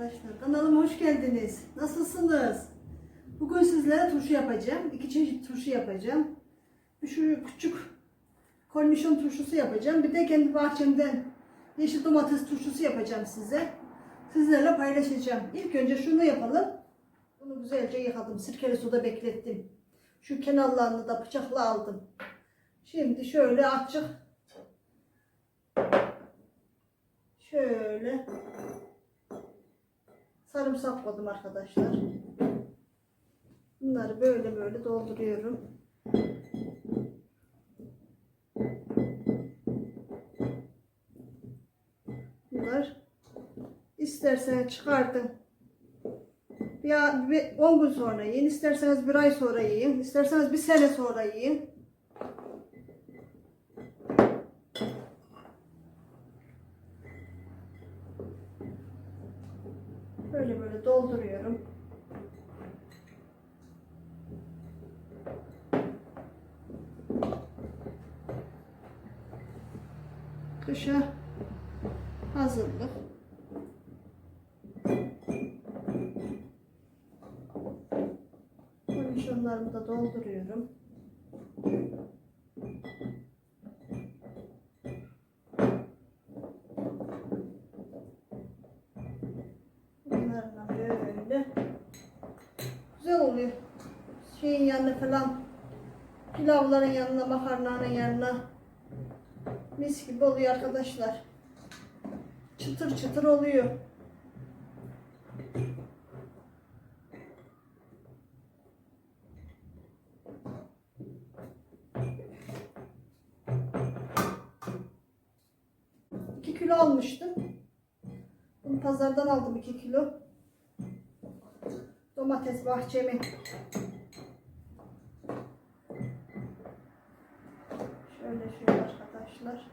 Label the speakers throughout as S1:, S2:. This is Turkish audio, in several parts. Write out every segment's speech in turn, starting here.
S1: arkadaşlar. Kanalıma hoş geldiniz. Nasılsınız? Bugün sizlere turşu yapacağım. İki çeşit turşu yapacağım. Şu küçük kornişon turşusu yapacağım. Bir de kendi bahçemden yeşil domates turşusu yapacağım size. Sizlerle paylaşacağım. İlk önce şunu yapalım. Bunu güzelce yıkadım. Sirkeli suda beklettim. Şu kenarlarını da bıçakla aldım. Şimdi şöyle açık şöyle sarımsak koydum arkadaşlar. Bunları böyle böyle dolduruyorum. Bunlar isterseniz çıkartın. Bir 10 gün sonra yiyin, isterseniz bir ay sonra yiyin, isterseniz bir sene sonra yiyin. Böyle böyle dolduruyorum. Kışa hazırlık. Konuşanlarımı da dolduruyorum. Böyle güzel oluyor. Şeyin yanına falan pilavların yanına, makarnanın yanına mis gibi oluyor arkadaşlar. Çıtır çıtır oluyor. Almıştım. Bunu pazardan aldım 2 kilo. Domates bahçemi. Şöyle şöyle arkadaşlar.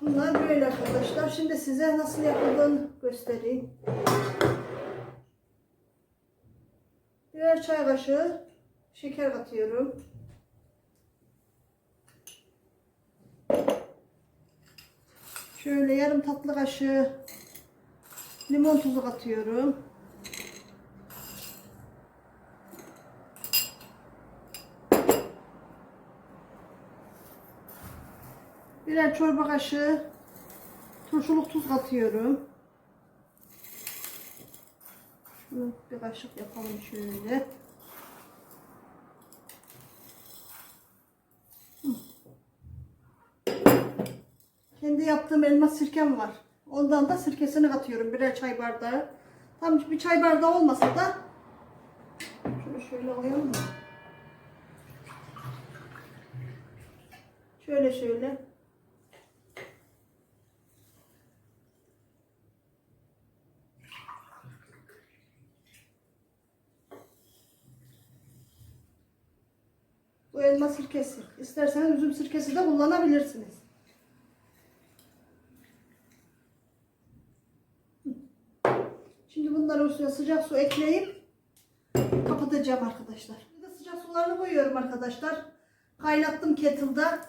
S1: Bunlar böyle arkadaşlar. Şimdi size nasıl yapıldığını göstereyim. Birer çay kaşığı şeker katıyorum. Şöyle yarım tatlı kaşığı limon tuzu katıyorum. Birer çorba kaşığı turşuluk tuz katıyorum. Şunu bir kaşık yapalım şöyle. Kendi yaptığım elma sirkem var. Ondan da sirkesini katıyorum birer çay bardağı. Tam bir çay bardağı olmasa da şöyle şöyle koyalım mı? Şöyle şöyle. Bu elma sirkesi. İsterseniz üzüm sirkesi de kullanabilirsiniz. Şimdi bunları üstüne sıcak su ekleyip kapatacağım arkadaşlar. De sıcak sularını koyuyorum arkadaşlar. Kaynattım kettle'da.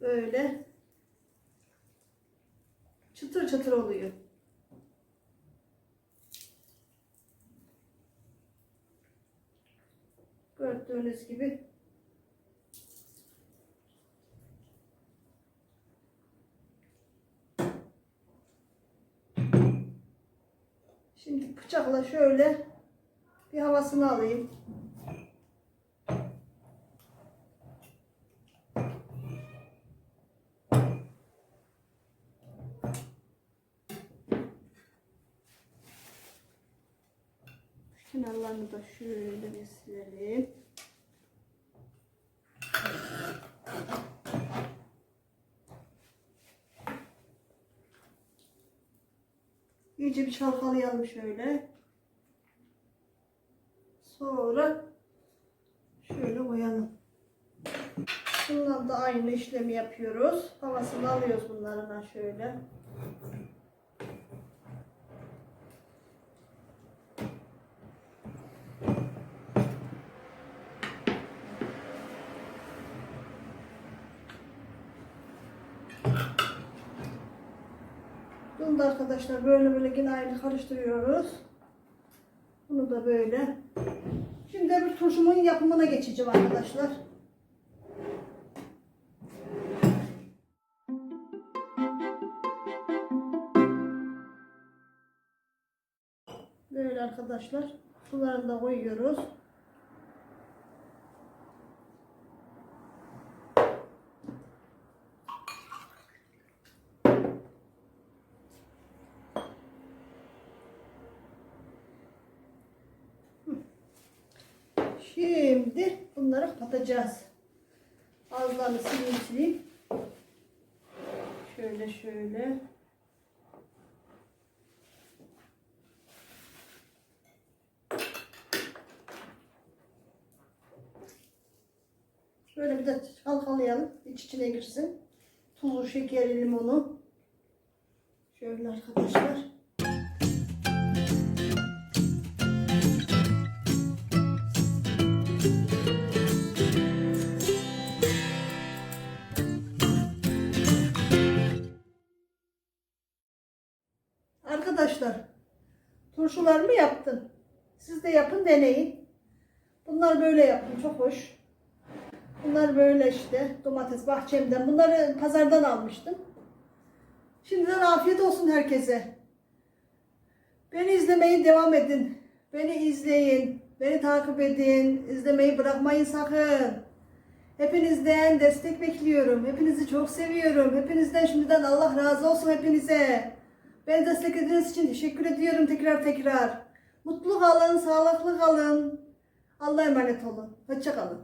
S1: Böyle. Çıtır çıtır oluyor. Gördüğünüz gibi. Şimdi bıçakla şöyle bir havasını alayım. Kenarlarını da şöyle bir silelim. İyice bir çalkalayalım şöyle. Sonra şöyle koyalım. Bundan da aynı işlemi yapıyoruz. Havasını alıyoruz bunlardan şöyle. Bunu da arkadaşlar böyle böyle yine aynı karıştırıyoruz. Bunu da böyle. Şimdi bir turşumun yapımına geçeceğim arkadaşlar. Böyle arkadaşlar. Sularını da koyuyoruz. Şimdi bunları katacağız. Ağızlarını sileyim sileyim. Şöyle şöyle. Böyle bir de çalkalayalım. İç içine girsin. Tuzu, şekeri, limonu. Şöyle arkadaşlar. Arkadaşlar, turşularımı yaptım. Siz de yapın, deneyin. Bunlar böyle yapın, çok hoş. Bunlar böyle işte, domates bahçemden. Bunları pazardan almıştım. Şimdiden afiyet olsun herkese. Beni izlemeye devam edin. Beni izleyin. Beni takip edin. İzlemeyi bırakmayın sakın. Hepinizden destek bekliyorum. Hepinizi çok seviyorum. Hepinizden şimdiden Allah razı olsun hepinize. Beni desteklediğiniz için teşekkür ediyorum tekrar tekrar. Mutlu kalın, sağlıklı kalın. Allah'a emanet olun. Hoşça kalın.